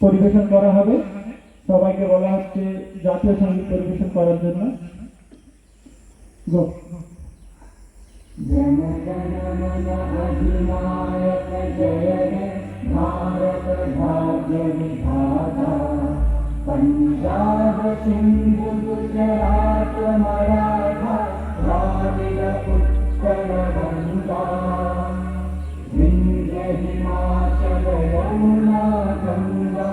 পরিবেশন করা হবে। সবাইকে বলা হচ্ছে জাতীয় সংগীত পরিবেশন করার জন্য। গো জয় জয় জয় জয় पंजाब सिंध गुजरात मराठा द्राविड उत्कल गंगा विंध्य हिमाचल यमुना गंगा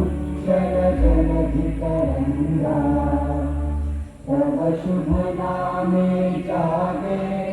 उज्जल जलधि तरंगा तव शुभ नामे जागे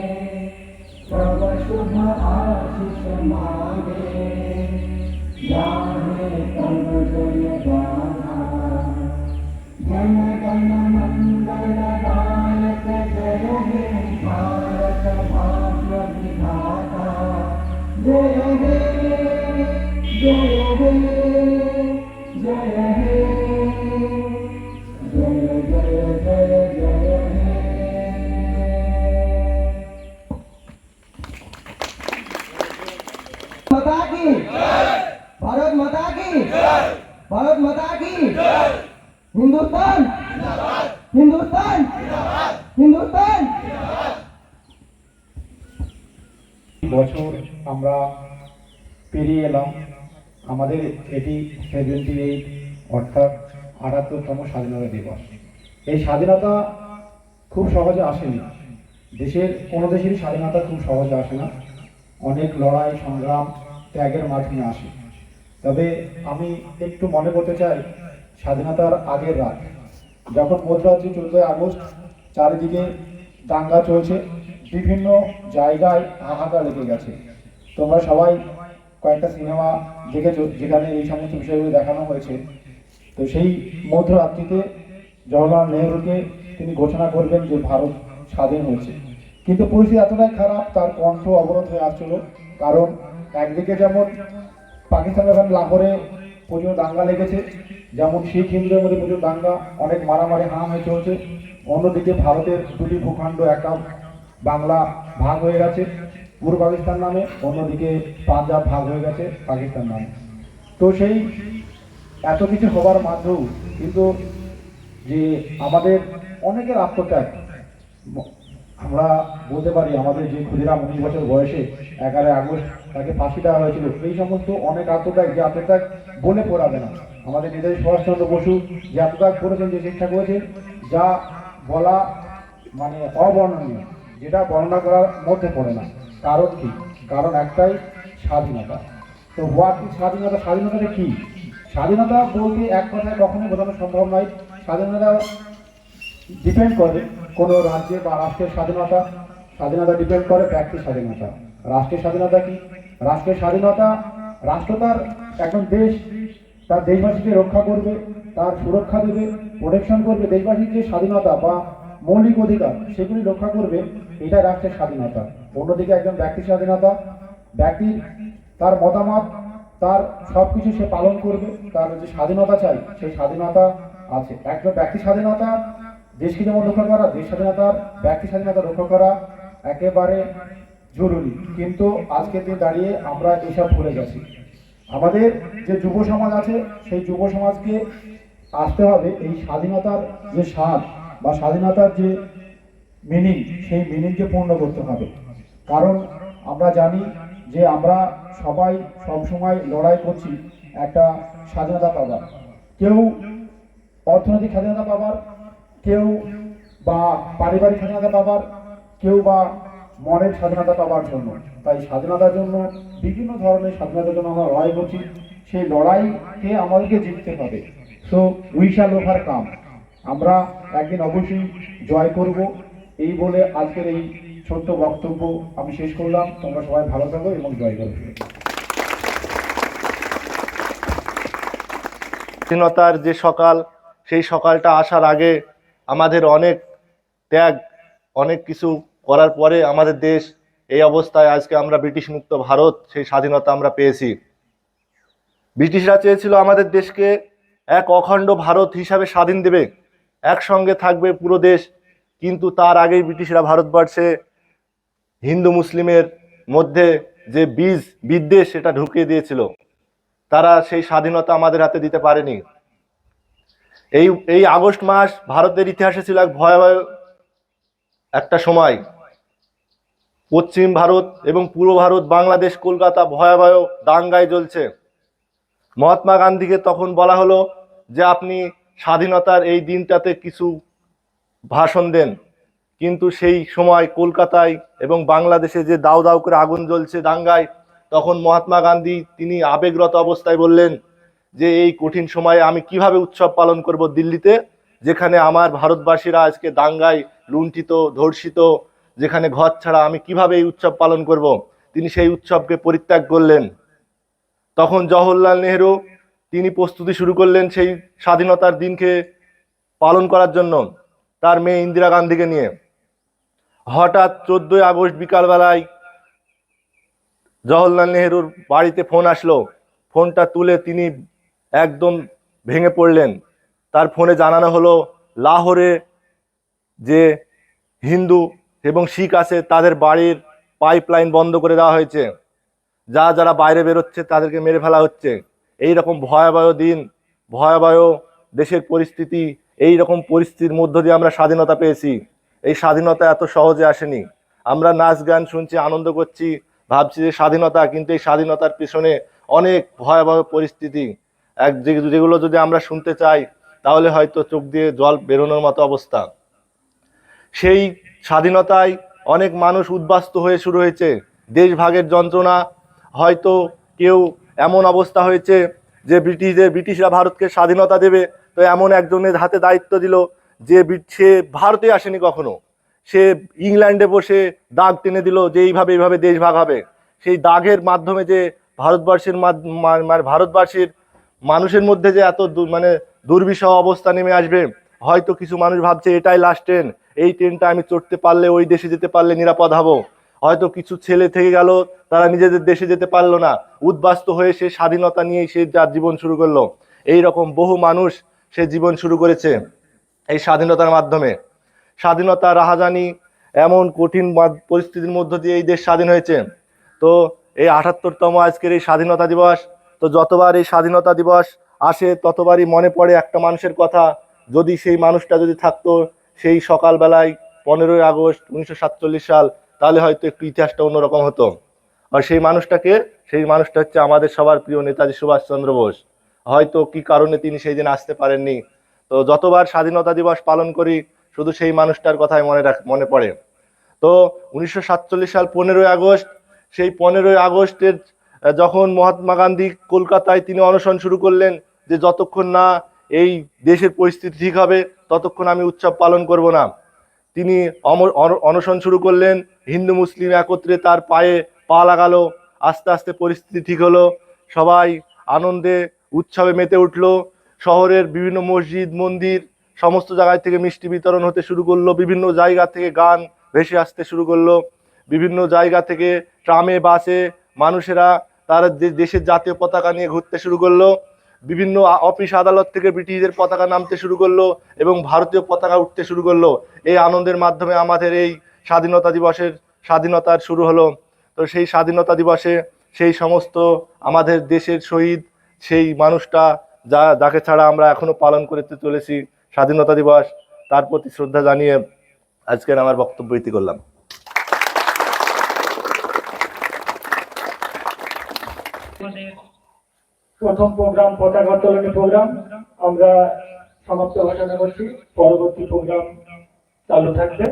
আটাত্তরতম স্বাধীনতা দিবস। এই স্বাধীনতা খুব সহজে আসেনি। দেশের, কোনো দেশেরই স্বাধীনতা খুব সহজে আসে না। অনেক লড়াই, সংগ্রাম, ত্যাগের মাধ্যমে আসে। তবে আমি একটু মনে করতে চাই, স্বাধীনতার আগের রাত, যখন মধ্যরাত্রি চোদ্দোই আগস্ট চারিদিকে দাঙ্গা চলছে, বিভিন্ন জায়গায় হাহাকার লেগে গেছে। তোমরা সবাই কয়েকটা সিনেমা দেখেছ, যেখানে এই সমস্ত বিষয়গুলো দেখানো হয়েছে। তো সেই মধ্যরাত্রিতে জওয়াহরলাল নেহরুকে তিনি ঘোষণা করবেন যে ভারত স্বাধীন হয়েছে। কিন্তু পরিস্থিতি এতটাই খারাপ, তার কণ্ঠ অবরোধ হয়ে আসছিল। কারণ একদিকে যেমন পাকিস্তানের ওখানে লাহোরে প্রচুর দাঙ্গা লেগেছে, যেমন শিখ হিন্দুদের মধ্যে প্রচুর দাঙ্গা, অনেক মারামারি হামাহামি চলছে। অন্যদিকে ভারতের দুটি ভূখণ্ড একটা বাংলা ভাগ হয়ে গেছে পূর্ব পাকিস্তান নামে, অন্যদিকে পাঞ্জাব ভাগ হয়ে গেছে পাকিস্তান নামে। তো সেই এত কিছু হবার মাধ্যমেও কিন্তু যে আমাদের অনেকের আত্মত্যাগ, আমরা বলতে পারি আমাদের যে ক্ষুদিরাম উনিশ বছর বয়সে এগারোই আগস্ট তাকে ফাঁসি দেওয়া হয়েছিল, এই সমস্ত অনেক আত্মত্যাগ যে আত্মত্যাগ বলে পড়াবে না। আমাদের নেতাজি সুভাষচন্দ্র বসু যে আত্মত্যাগ করেছেন, যে চেষ্টা করেছেন, যা বলা মানে অবর্ণনীয়, যেটা বর্ণনা করার মধ্যে পড়ে না। কারণ কি? কারণ একটাই স্বাধীনতা। তো হোয়াট স্বাধীনতা? স্বাধীনতাটা কি? স্বাধীনতা বলতে এক কথায় কখনোই বোঝানো সম্ভব নয়। স্বাধীনতা ডিপেন্ড করে কোনো রাজ্যে বা রাষ্ট্রের স্বাধীনতা। স্বাধীনতা ডিপেন্ড করে ব্যক্তির স্বাধীনতা। রাষ্ট্রের স্বাধীনতা কি? রাষ্ট্রের স্বাধীনতা রাষ্ট্র তার একজন দেশ, তার দেশবাসীকে রক্ষা করবে, তার সুরক্ষা দেবে প্রোটেকশন করবে। দেশবাসীর যে স্বাধীনতা বা মৌলিক অধিকার, সেগুলি রক্ষা করবে, এটা রাষ্ট্রের স্বাধীনতা। অন্যদিকে একজন ব্যক্তির স্বাধীনতা, ব্যক্তির তার মতামত তার সব কিছু সে পালন করবে, তার যে স্বাধীনতা চাই, সেই স্বাধীনতা আছে। একজন ব্যক্তি স্বাধীনতা, দেশকে যেমন রক্ষা করা, দেশ স্বাধীনতার ব্যক্তি স্বাধীনতা রক্ষা করা একেবারে জরুরি। কিন্তু আজকের দিন দাঁড়িয়ে আমরা এসব ভুলে গেছি। আমাদের যে যুব সমাজ আছে, সেই যুব সমাজকে আসতে হবে এই স্বাধীনতার যে স্বাদ বা স্বাধীনতার যে মিনিং সেই মিনিংকে পূর্ণ করতে হবে। কারণ আমরা জানি যে আমরা সবাই সবসময় লড়াই করছি একটা স্বাধীনতা পাবার। কেউ অর্থনৈতিক স্বাধীনতা পাবার, কেউ বা পারিবারিক স্বাধীনতা পাবার, কেউ বা মনের স্বাধীনতা পাবার জন্য। তাই স্বাধীনতার জন্য, বিভিন্ন ধরনের স্বাধীনতার জন্য আমরা লড়াই করছি। সেই লড়াইকে আমাদেরকে জিততে হবে। So we shall overcome আমরা একদিন অবশ্যই জয় করব। এই বলে আজকের এই ছোট্ট বক্তব্য আমি শেষ করলাম। তোমরা সবাই ভালো থাকো এবং জয় করো। স্বাধীনতার যে সকাল, সেই সকালটা আসার আগে আমাদের অনেক ত্যাগ, অনেক কিছু করার পরে আমাদের দেশ এই অবস্থায় আজকে আমরা ব্রিটিশ মুক্ত ভারত, সেই স্বাধীনতা আমরা পেয়েছি। ব্রিটিশরা চেয়েছিল আমাদের দেশকে এক অখণ্ড ভারত হিসাবে স্বাধীন দেবে, একসঙ্গে থাকবে পুরো দেশ। কিন্তু তার আগেই ব্রিটিশরা ভারতবর্ষে হিন্দু মুসলিমের মধ্যে যে বীজ বিদ্বেষ সেটা ঢুকিয়ে দিয়েছিল, তারা সেই স্বাধীনতা আমাদের হাতে দিতে পারেনি। এই এই আগস্ট মাস ভারতের ইতিহাসে ছিল এক ভয়াবহ একটা সময়। পশ্চিম ভারত এবং পূর্ব ভারত, বাংলাদেশ, কলকাতা ভয়াবহ দাঙ্গায় জ্বলছে। মহাত্মা গান্ধীকে তখন বলা হলো যে, আপনি স্বাধীনতার এই দিনটাতে কিছু ভাষণ দেন। কিন্তু সেই সময় কলকাতায় এবং বাংলাদেশে যে দাউ দাউ করে আগুন জ্বলছে দাঙ্গায়, তখন মহাত্মা গান্ধী তিনি আবেগরত অবস্থায় বললেন যে, এই কঠিন সময়ে আমি কীভাবে উৎসব পালন করব দিল্লিতে, যেখানে আমার ভারতবাসীরা আজকে দাঙ্গায় লুণ্ঠিত, ধর্ষিত, যেখানে ঘর ছাড়া আমি কীভাবে এই উৎসব পালন করব? তিনি সেই উৎসবকে পরিত্যাগ করলেন। তখন জওহরলাল নেহরু তিনি প্রস্তুতি শুরু করলেন সেই স্বাধীনতার দিনকে পালন করার জন্য। তার মেয়ে ইন্দিরা গান্ধীকে নিয়ে। হঠাৎ চোদ্দই আগস্ট বিকালবেলায় জওহরলাল নেহেরুর বাড়িতে ফোন আসলো। ফোনটা তুলে তিনি একদম ভেঙে পড়লেন। তার ফোনে জানানো হলো, লাহোরে যে হিন্দু এবং শিখ আছে, তাদের বাড়ির পাইপ লাইন বন্ধ করে দেওয়া হয়েছে। যা যারা বাইরে বেরোচ্ছে, তাদেরকে মেরে ফেলা হচ্ছে। এই রকম ভয়াবহ দিন, ভয়াবহ দেশের পরিস্থিতি এই রকম পরিস্থিতির মধ্য দিয়ে আমরা স্বাধীনতা পেয়েছি। এই স্বাধীনতা এত সহজে আসেনি। আমরা নাচ, গান শুনছি, আনন্দ করছি, ভাবছি যে স্বাধীনতা, কিন্তু এই স্বাধীনতার পিছনে অনেক ভয়াবহ পরিস্থিতি। এক যেগুলো যদি আমরা শুনতে চাই, তাহলে হয়তো চোখ দিয়ে জল বেরোনোর মতো অবস্থা। সেই স্বাধীনতায় অনেক মানুষ উদ্বাস্ত হয়ে শুরু হয়েছে। দেশভাগের যন্ত্রণা, হয়তো কেউ এমন অবস্থা হয়েছে যে ব্রিটিশদের, ব্রিটিশরা ভারতকে স্বাধীনতা দেবে। তো এমন একজনের হাতে দায়িত্ব দিল যে সে ভারতে আসেনি কখনো। সে ইংল্যান্ডে বসে দাগ টেনে দিল যে এইভাবে এইভাবে দেশ ভাগ হবে। সেই দাগের মাধ্যমে যে ভারতবর্ষের মানে ভারতবাসীর মানুষের মধ্যে যে এত মানে দুর্বিষহ অবস্থা নেমে আসবে, হয়তো কিছু মানুষ ভাবছে এটাই লাস্ট ট্রেন এই ট্রেনটা আমি চড়তে পারলে, ওই দেশে যেতে পারলে নিরাপদ হব। হয়তো কিছু ছেলে থেকে গেল, তারা নিজেদের দেশে যেতে পারল না। উদ্বাস্ত হয়ে সে স্বাধীনতা নিয়েই সে যার জীবন শুরু করল। এই রকম বহু মানুষ সে জীবন শুরু করেছে এই স্বাধীনতার মাধ্যমে। স্বাধীনতা রাহাজানি এমন কঠিন পরিস্থিতির মধ্য দিয়ে এই দেশ স্বাধীন হয়েছে। তো এই আটাত্তরতম আজকের এই স্বাধীনতা দিবস, তো যতবার এই স্বাধীনতা দিবস আসে, ততবারই মনে পড়ে একটা মানুষের কথা। যদি সেই মানুষটা যদি থাকতো সেই সকালবেলায় পনেরোই আগস্ট উনিশশো সাতচল্লিশ সাল, তাহলে হয়তো একটু ইতিহাসটা অন্যরকম হতো। আর সেই মানুষটাকে, সেই মানুষটা হচ্ছে আমাদের সবার প্রিয় নেতাজি সুভাষচন্দ্র বোস। হয়তো কি কারণে তিনি সেই দিন আসতে পারেননি। তো যতবার স্বাধীনতা দিবস পালন করি, শুধু সেই মানুষটার কথাই মনে রাখ, মনে পড়ে। তো উনিশশো সাতচল্লিশ সাল পনেরোই আগস্ট, সেই পনেরোই আগস্টের যখন মহাত্মা গান্ধী কলকাতায় তিনি অনশন শুরু করলেন যে যতক্ষণ না এই দেশের পরিস্থিতি ঠিক হবে, ততক্ষণ আমি উৎসব পালন করব না। তিনি অমর- অন- অনশন শুরু করলেন, হিন্দু মুসলিম একত্রে তার পায়ে পা লাগালো, আস্তে আস্তে পরিস্থিতি ঠিক হলো। সবাই আনন্দে উৎসবে মেতে উঠল, শহরের বিভিন্ন মসজিদ, মন্দির, সমস্ত জায়গায় থেকে মিষ্টি বিতরণ হতে শুরু করল, বিভিন্ন জায়গা থেকে গান ভেসে আসতে শুরু করল, বিভিন্ন জায়গা থেকে ট্রামে, বাসে মানুষেরা তারা দেশের জাতীয় পতাকা নিয়ে ঘুরতে শুরু করল, বিভিন্ন অফিস আদালত থেকে ব্রিটিশদের পতাকা নামতে শুরু করল এবং ভারতীয় পতাকা উঠতে শুরু করল। এই আনন্দের মাধ্যমে আমাদের এই স্বাধীনতা দিবসের স্বাধীনতার শুরু হলো। তো সেই স্বাধীনতা দিবসে সেই সমস্ত আমাদের দেশের শহীদ সেই মানুষটা যা, যাকে ছাড়া আমরা এখনও পালন করতে চলেছি, স্বাধীনতা দিবস, তার প্রতি শ্রদ্ধা জানিয়ে আজকের আমার বক্তব্য ইতি করলাম। প্রথম প্রোগ্রাম, পতাকা উত্তোলনী প্রোগ্রাম। আমরা সমাপ্ত ঘোষণা করছি। পরবর্তী প্রোগ্রাম চালু থাকবে।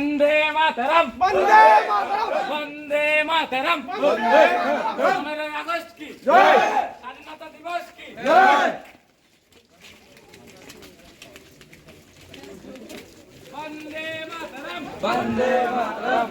वंदे मातरम वंदे मातरम वंदे मातरम पंद्रह अगस्त की स्वाधीनता दिवस की वंदे मातरम वंदे मातरम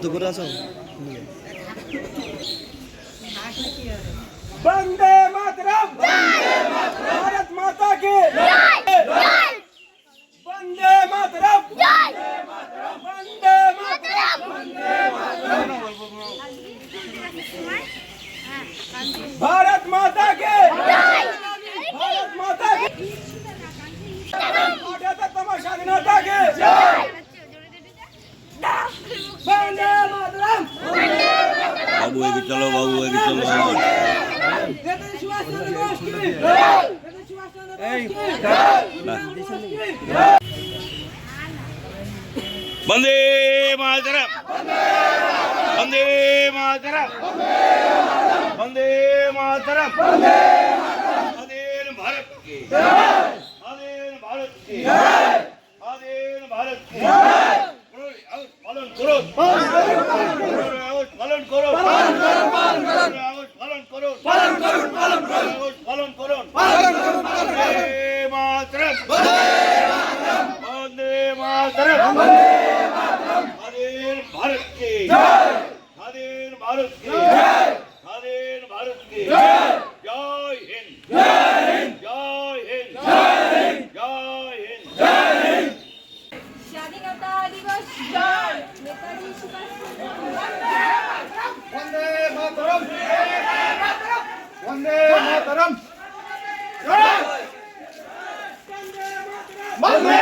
কত করে আছো বন্দে মাতরম ভারত মাতা কে বন্দে মাতরম বন্দে মাতরম ভারত মাতা কে মাতরম স্বাধীন ভারত কি স্বাধীন ভারত কি স্বাধীন ভারত কি পালন করো। পালন করো পালন করো। পালন পালন করুন পালন করুন পালন করুন বন্দে মাতরম। বন্দে মাতরম। স্বাধীন ভারত কি? স্বাধীন ভারত কি স্বাধীন ভারত কি জয় হিন্দ জয় হিন্দ জয় হিন্দ জয় হিন্দ স্বাধীনতা দিবস জয় নেতাজি সুভাষ বন্দে মাতরম বন্দে মাতরম মাতরম